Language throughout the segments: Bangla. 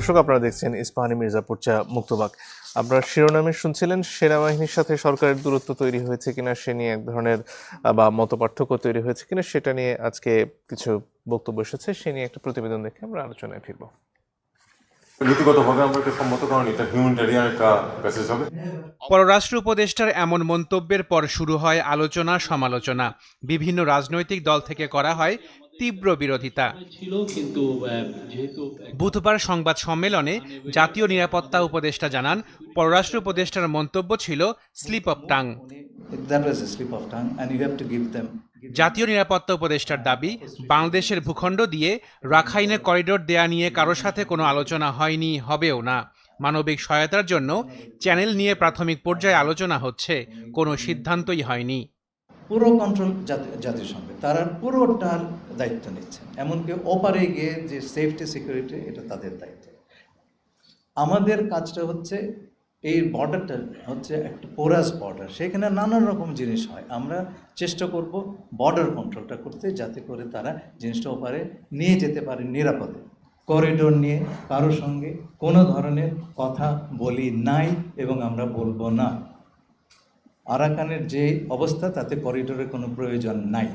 দর্শক আপনারা দেখছেন ইস্পাহানি মির্জাপুর চা মুক্তবাগ আপনারা শিরোনামে শুনছিলেন সেনাবাহিনীর সাথে সরকারের দূরত্ব তৈরি হয়েছে কিনা সে নিয়ে এক ধরনের বা মত পার্থক্য তৈরি হয়েছে কিনা সেটা নিয়ে আজকে কিছু বক্তব্য এসেছে সে নিয়ে একটা প্রতিবেদন দেখে আমরা আলোচনায় ফিরবো। নীতিগতভাবে আমরা এটা সম্মত কারণ এটা হিউম্যানিটারিয়ান একটা মেসেজ হবে। পররাষ্ট্র উপদেষ্টার এমন মন্তব্যের পর শুরু হয় আলোচনা সমালোচনা বিভিন্ন রাজনৈতিক দল থেকে করা হয় তীব্র বিরোধিতা। বুধবার সংবাদ সম্মেলনে জাতীয় নিরাপত্তা উপদেষ্টা জানান পররাষ্ট্র উপদেষ্টার মন্তব্য ছিল স্লিপ অফ টাং। জাতীয় নিরাপত্তা উপদেষ্টার দাবি বাংলাদেশের ভূখণ্ড দিয়ে রাখাইনে করিডোর দেয়া নিয়ে কারও সাথে কোনো আলোচনা হয়নি হবেও না। মানবিক সহায়তার জন্য চ্যানেল নিয়ে প্রাথমিক পর্যায়ে আলোচনা হচ্ছে কোনো সিদ্ধান্তই হয়নি। পুরো কন্ট্রোল জাতিসংঘে তারা পুরোটার দায়িত্ব নিচ্ছেন এমনকি ওপারে গিয়ে যে সেফটি সিকিউরিটি এটা তাদের দায়িত্ব। আমাদের কাজটা হচ্ছে এই বর্ডারটা হচ্ছে একটা পোরাস বর্ডার সেখানে নানান রকম জিনিস হয়। আমরা চেষ্টা করব বর্ডার কন্ট্রোলটা করতে যাতে করে তারা জিনিসটা ওপারে নিয়ে যেতে পারে নিরাপদে। করিডোর নিয়ে কারোর সঙ্গে কোনো ধরনের কথা বলি নাই এবং আমরা বলব না। আরাকানের যে অবস্থা তাতে করিডোরের কোনো প্রয়োজন নাই।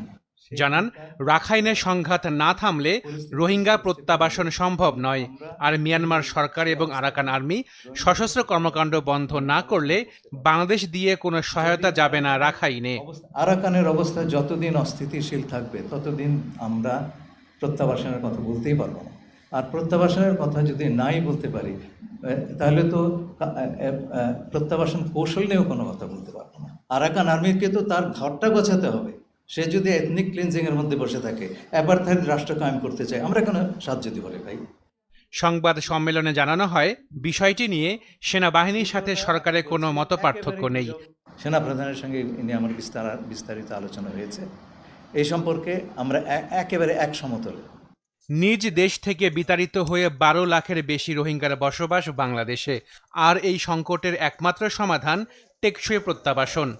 জানান রাখাইনে সংঘাত না থামলে রোহিঙ্গা প্রত্যাবাসন সম্ভব নয়। আর মিয়ানমার সরকার এবং আরাকান আর্মি সশস্ত্র কর্মকাণ্ড বন্ধ না করলে বাংলাদেশ দিয়ে কোনো সহায়তা যাবে না রাখাইনে। আরাকানের অবস্থা যতদিন অস্থিতিশীল থাকবে ততদিন আমরা প্রত্যাবাসনের কথা বলতেই পারব না। আর প্রত্যাবাসনের কথা যদি নাই বলতে পারি তাহলে তো প্রত্যাবাসন কৌশল নিয়েও কোনো কথা বলতে পারব না। আরাকান আর্মিকে তো তার ঘরটা গোছাতে হবে। সে যদি এথনিক ক্লিনজিংয়ের মধ্যে বসে থাকে অ্যাপারথাইড রাষ্ট্র কায়েম করতে চায় আমরা কেন সাহায্য দিব রে ভাই? সংবাদ সম্মেলনে জানানো হয় বিষয়টি নিয়ে সেনাবাহিনীর সাথে সরকারের কোনো মত পার্থক্য নেই। সেনাপ্রধানের সঙ্গে নিয়ে আমার বিস্তার বিস্তারিত আলোচনা হয়েছে। এই সম্পর্কে আমরা একেবারে এক সমতলে। নিজ দেশ থেকে বিতাড়িত হয়ে বারো লাখের বেশি রোহিঙ্গার বসবাস বাংলাদেশে। আর এই সংকটের একমাত্র সমাধান টেকসই প্রত্যাবাসন।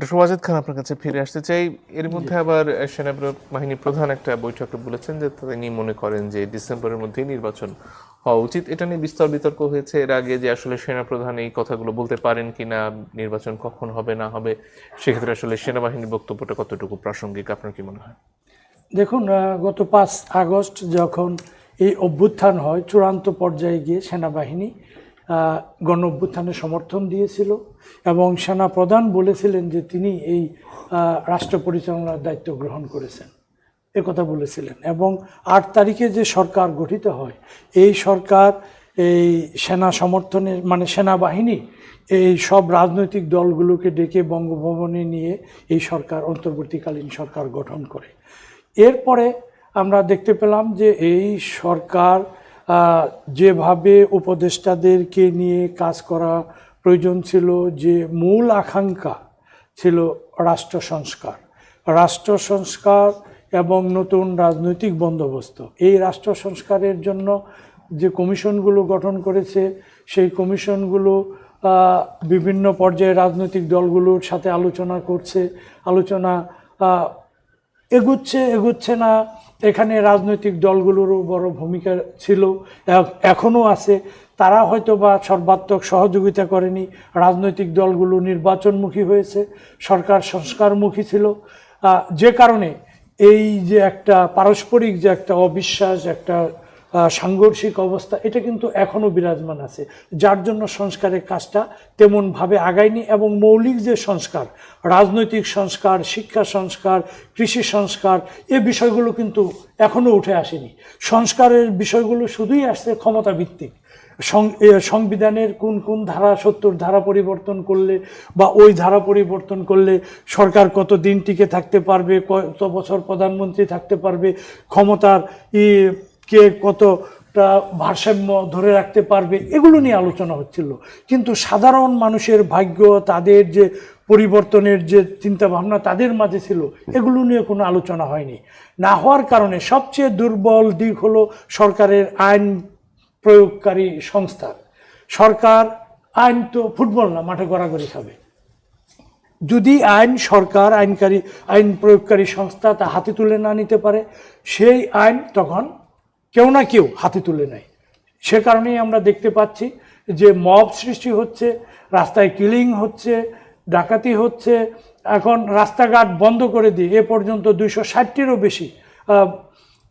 ডক্টর ওয়াজেদ খান, আপনার কাছে ফিরে আসতে চাই। এর মধ্যে আবার সেনাবাহিনী প্রধান একটা বৈঠকে বলেছেন যে তিনি মনে করেন যে ডিসেম্বরের মধ্যেই নির্বাচন হওয়া উচিত। এটা নিয়ে বিস্তর বিতর্ক হয়েছে। এর আগে যে আসলে সেনা প্রধান এই কথাগুলো বলতে পারেন কি না নির্বাচন কখন হবে, না হবে, সেক্ষেত্রে আসলে সেনাবাহিনীর বক্তব্যটা কতটুকু প্রাসঙ্গিক? আপনার কি মনে হয়? দেখুন গত পাঁচ আগস্ট যখন এই অভ্যুত্থান হয়, চূড়ান্ত পর্যায়ে গিয়ে সেনাবাহিনী গণ অভ্যুত্থানে সমর্থন দিয়েছিল এবং সেনা প্রধান বলেছিলেন যে তিনি এই রাষ্ট্র পরিচালনার দায়িত্ব গ্রহণ করেছেন। কথা বলেছিলেন। এবং আট তারিখে যে সরকার গঠিত হয়, এই সরকার, এই সেনা সমর্থনের মানে সেনাবাহিনী, এই সব রাজনৈতিক দলগুলোকে ডেকে বঙ্গভবনে নিয়ে এই সরকার, অন্তর্বর্তীকালীন সরকার গঠন করে। এরপরে আমরা দেখতে পেলাম যে এই সরকার যেভাবে উপদেষ্টাদেরকে নিয়ে কাজ করা প্রয়োজন ছিল, যে মূল আকাঙ্ক্ষা ছিল রাষ্ট্র সংস্কার। রাষ্ট্র সংস্কার এবং নতুন রাজনৈতিক বন্দোবস্ত। এই রাষ্ট্র সংস্কারের জন্য যে কমিশনগুলো গঠন করেছে, সেই কমিশনগুলো বিভিন্ন পর্যায়ে রাজনৈতিক দলগুলোর সাথে আলোচনা করছে। আলোচনা এগুচ্ছে এগুচ্ছে না। এখানে রাজনৈতিক দলগুলোরও বড় ভূমিকা ছিল এখনও আছে। তারা হয়তো বা সর্বাত্মক সহযোগিতা করেনি। রাজনৈতিক দলগুলো নির্বাচনমুখী হয়েছে, সরকার সংস্কারমুখী ছিল। যে কারণে এই যে একটা পারস্পরিক যে একটা অবিশ্বাস, একটা সাংঘর্ষিক অবস্থা, এটা কিন্তু এখনও বিরাজমান আছে। যার জন্য সংস্কারের কাজটা তেমনভাবে আগায়নি এবং মৌলিক যে সংস্কার, রাজনৈতিক সংস্কার, শিক্ষা সংস্কার, কৃষি সংস্কার, এ বিষয়গুলো কিন্তু এখনও উঠে আসেনি। সংস্কারের বিষয়গুলো শুধুই আসছে ক্ষমতা ভিত্তিক সংবিধানের কোন কোন ধারা সত্তর ধারা পরিবর্তন করলে বা ওই ধারা পরিবর্তন করলে সরকার কত দিন টিকে থাকতে পারবে, কত বছর প্রধানমন্ত্রী থাকতে পারবে, ক্ষমতার ই, কে কতটা ভারসাম্য ধরে রাখতে পারবে, এগুলো নিয়ে আলোচনা হচ্ছিল। কিন্তু সাধারণ মানুষের ভাগ্য, তাদের যে পরিবর্তনের যে চিন্তাভাবনা তাদের মাঝে ছিল, এগুলো নিয়ে কোনো আলোচনা হয়নি। না হওয়ার কারণে সবচেয়ে দুর্বল দিক হলো সরকারের আইন প্রয়োগকারী সংস্থা। সরকার আইন তো ফুটবল না, মাঠে গড়াগড়ি খাবে। যদি আইন, সরকার আইনকারী, আইন প্রয়োগকারী সংস্থা তা হাতে তুলে না নিতে পারে, সেই আইন তখন কেউ না কেউ হাতে তুলে নেয়। সে কারণেই আমরা দেখতে পাচ্ছি যে মব সৃষ্টি হচ্ছে, রাস্তায় কিলিং হচ্ছে, ডাকাতি হচ্ছে। এখন রাস্তাঘাট বন্ধ করে দিয়ে এ পর্যন্ত দুইশো ষাটটিরও বেশি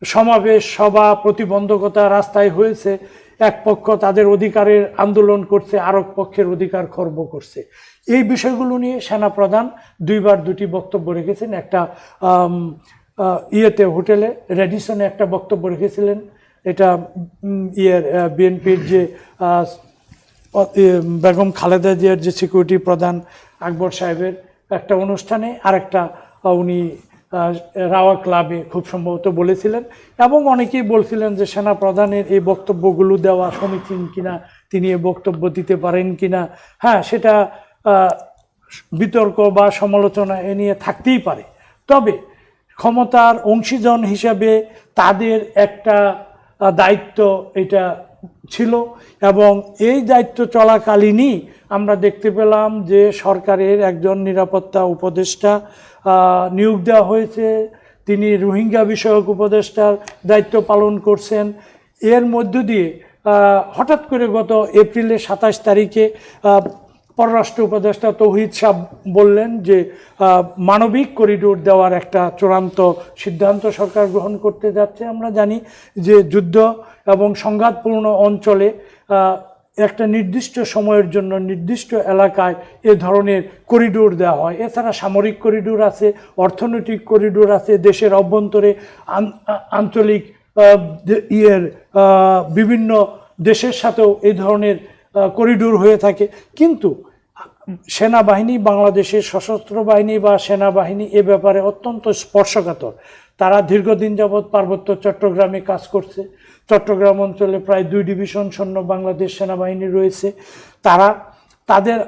সমাবেশ, সভা, প্রতিবন্ধকতা রাস্তায় হয়েছে। এক পক্ষ তাদের অধিকারের আন্দোলন করছে আরেক পক্ষের অধিকার খর্ব করছে। এই বিষয়গুলো নিয়ে সেনাপ্রধান দুইবার দুটি বক্তব্য রেখেছেন। একটা ইয়েতে হোটেলে রেডিসনে একটা বক্তব্য রেখেছিলেন। এটা ইয়ের বিএনপির যে বেগম খালেদা জিয়ার যে সিকিউরিটি প্রধান আকবর সাহেবের একটা অনুষ্ঠানে আরেকটা আহ, উনি রাওয়া ক্লাবে খুব সম্ভবত বলেছিলেন। এবং অনেকেই বলছিলেন যে সেনা প্রধানের এই বক্তব্যগুলো দেওয়া সমীচীন কিনা, তিনি এ বক্তব্য দিতে পারেন কিনা। হ্যাঁ সেটা বিতর্ক বা সমালোচনা এ নিয়ে থাকতেই পারে। তবে ক্ষমতার অংশীজন হিসাবে তাদের একটা দায়িত্ব এটা ছিল এবং এই দায়িত্ব চলাকালীনই আমরা দেখতে পেলাম যে সরকারের একজন নিরাপত্তা উপদেষ্টা নিয়োগ দেওয়া হয়েছে। তিনি রোহিঙ্গা বিষয়ক উপদেষ্টার দায়িত্ব পালন করছেন। এর মধ্য দিয়ে হঠাৎ করে গত এপ্রিলের সাতাশ তারিখে পররাষ্ট্র উপদেষ্টা তৌহিদ সাহ বললেন যে মানবিক করিডোর দেওয়ার একটা চূড়ান্ত সিদ্ধান্ত সরকার গ্রহণ করতে যাচ্ছে। আমরা জানি যে যুদ্ধ এবং সংঘাতপূর্ণ অঞ্চলে একটা নির্দিষ্ট সময়ের জন্য নির্দিষ্ট এলাকায় এ ধরনের করিডোর দেওয়া হয়। এছাড়া সামরিক করিডোর আছে, অর্থনৈতিক করিডোর আছে, দেশের অভ্যন্তরে আঞ্চলিক ইয়ের বিভিন্ন দেশের সাথেও এই ধরনের করিডোর হয়ে থাকে। কিন্তু সেনাবাহিনী বাংলাদেশের সশস্ত্র বাহিনী বা সেনাবাহিনী এ ব্যাপারে অত্যন্ত স্পর্শকাতর। তারা দীর্ঘদিন যাবৎ পার্বত্য চট্টগ্রামে কাজ করছে। চট্টগ্রাম অঞ্চলে প্রায় দুই ডিভিশন সৈন্য বাংলাদেশ সেনাবাহিনী রয়েছে। তারা, তাদের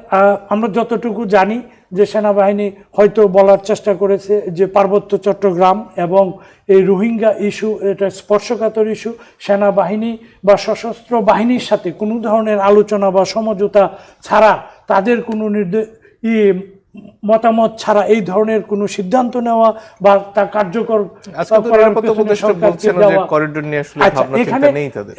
আমরা যতটুকু জানি যে সেনাবাহিনী হয়তো বলার চেষ্টা করেছে যে পার্বত্য চট্টগ্রাম এবং এই রোহিঙ্গা ইস্যু, এটা স্পর্শকাতর ইস্যু, সেনাবাহিনী বা সশস্ত্র বাহিনীর সাথে কোনো ধরনের আলোচনা বা সমঝোতা ছাড়া তাদের কোনো নির্দেশ মতামত ছাড়া এই ধরনের কোনো সিদ্ধান্ত নেওয়া বা তা কার্যকর আচ্ছা,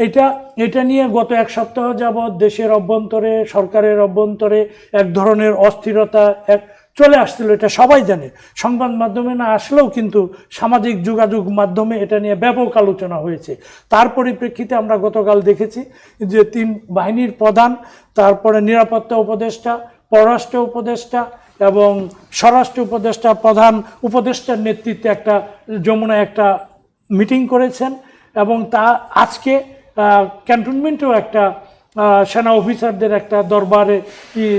এটা এটা নিয়ে গত এক সপ্তাহ যাবৎ দেশের অভ্যন্তরে সরকারের অভ্যন্তরে এক ধরনের অস্থিরতা এক চলে আসছিল এটা সবাই জানে। সংবাদ মাধ্যমে না আসলেও কিন্তু সামাজিক যোগাযোগ মাধ্যমে এটা নিয়ে ব্যাপক আলোচনা হয়েছে। তার পরিপ্রেক্ষিতে আমরা গতকাল দেখেছি যে তিন বাহিনীর প্রধান তারপরে নিরাপত্তা উপদেষ্টা পররাষ্ট্র উপদেষ্টা এবং স্বরাষ্ট্র উপদেষ্টা প্রধান উপদেষ্টার নেতৃত্বে একটা যমুনা একটা মিটিং করেছেন এবং তা আজকে ক্যান্টনমেন্টেও একটা সেনা অফিসারদের একটা দরবারে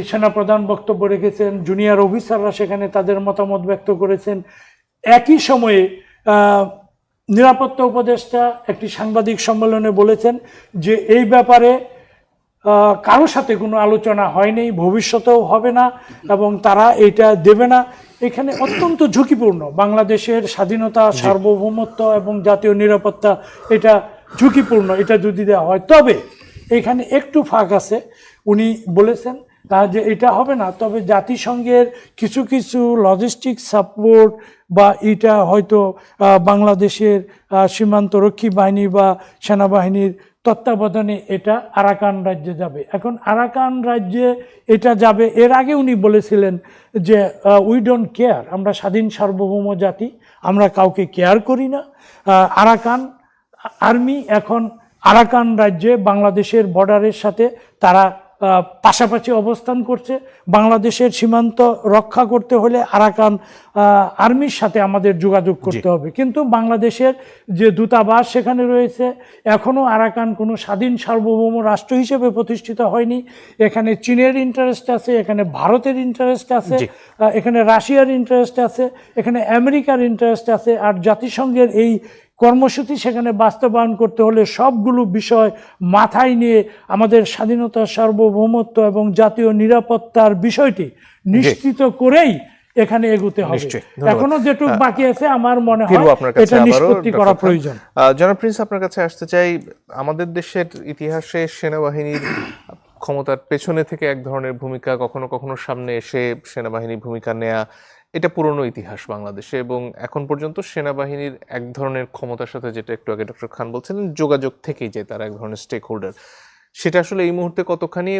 সেনাপ্রধান বক্তব্য রেখেছেন, জুনিয়র অফিসাররা সেখানে তাদের মতামত ব্যক্ত করেছেন। একই সময়ে নিরাপত্তা উপদেষ্টা একটি সাংবাদিক সম্মেলনে বলেছেন যে এই ব্যাপারে কারোর সাথে কোনো আলোচনা হয়নি ভবিষ্যতেও হবে না এবং তারা এটা দেবে না। এখানে অত্যন্ত ঝুঁকিপূর্ণ। বাংলাদেশের স্বাধীনতা সার্বভৌমত্ব এবং জাতীয় নিরাপত্তা এটা ঝুঁকিপূর্ণ এটা যদি দেওয়া হয়। তবে এখানে একটু ফাঁক আছে। উনি বলেছেন আহ, যে এটা হবে না তবে জাতিসংঘের কিছু কিছু লজিস্টিক সাপোর্ট বা এটা হয়তো বাংলাদেশের সীমান্তরক্ষী বাহিনী বা সেনাবাহিনীর তত্ত্বাবধানে এটা আরাকান রাজ্যে যাবে। এখন আরাকান রাজ্যে এটা যাবে, এর আগে উনি বলেছিলেন যে উই ডোন্ট কেয়ার আমরা স্বাধীন সার্বভৌম জাতি, আমরা কাউকে কেয়ার করি না। আরাকান আর্মি এখন আরাকান রাজ্যে বাংলাদেশের বর্ডারের সাথে তারা পাশাপাশি অবস্থান করছে। বাংলাদেশের সীমান্ত রক্ষা করতে হলে আরাকান আর্মির সাথে আমাদের যোগাযোগ করতে হবে। কিন্তু বাংলাদেশের যে দূতাবাস সেখানে রয়েছে এখনও আরাকান কোনো স্বাধীন সার্বভৌম রাষ্ট্র হিসেবে প্রতিষ্ঠিত হয়নি। এখানে চীনের ইন্টারেস্ট আছে এখানে ভারতের ইন্টারেস্ট আছে এখানে রাশিয়ার ইন্টারেস্ট আছে এখানে আমেরিকার ইন্টারেস্ট আছে আর জাতিসংঘের এই কর্মসূচি সেখানে বাস্তবায়ন করতে হলে সবগুলো বিষয় মাথায় নিয়ে আমাদের স্বাধীনতা সার্বভৌমত্ব এবং জাতীয় নিরাপত্তার বিষয়টি নিশ্চিত করেই এখানে এগোতে হবে। এখনও যেটুকু বাকি আছে আমার মনে হয় এটা নিষ্পত্তি করা প্রয়োজন। জনাব প্রিন্স আপনার কাছে আসতে চাই আমাদের দেশের ইতিহাসে সেনাবাহিনীর ক্ষমতার পেছনে থেকে এক ধরনের ভূমিকা কখনো কখনো সামনে এসে সেনাবাহিনী ভূমিকা নেয়া এটা পুরনো ইতিহাস বাংলাদেশে এবং এখন পর্যন্ত সেনাবাহিনীর এক ধরনের ক্ষমতার সাথে যেটা একটু আগে ডক্টর খান বলছিলেন, যোগাযোগ থেকেই যে তারা এক ধরনের স্টেক হোল্ডার সেটা আসলে এই মুহূর্তে কতখানি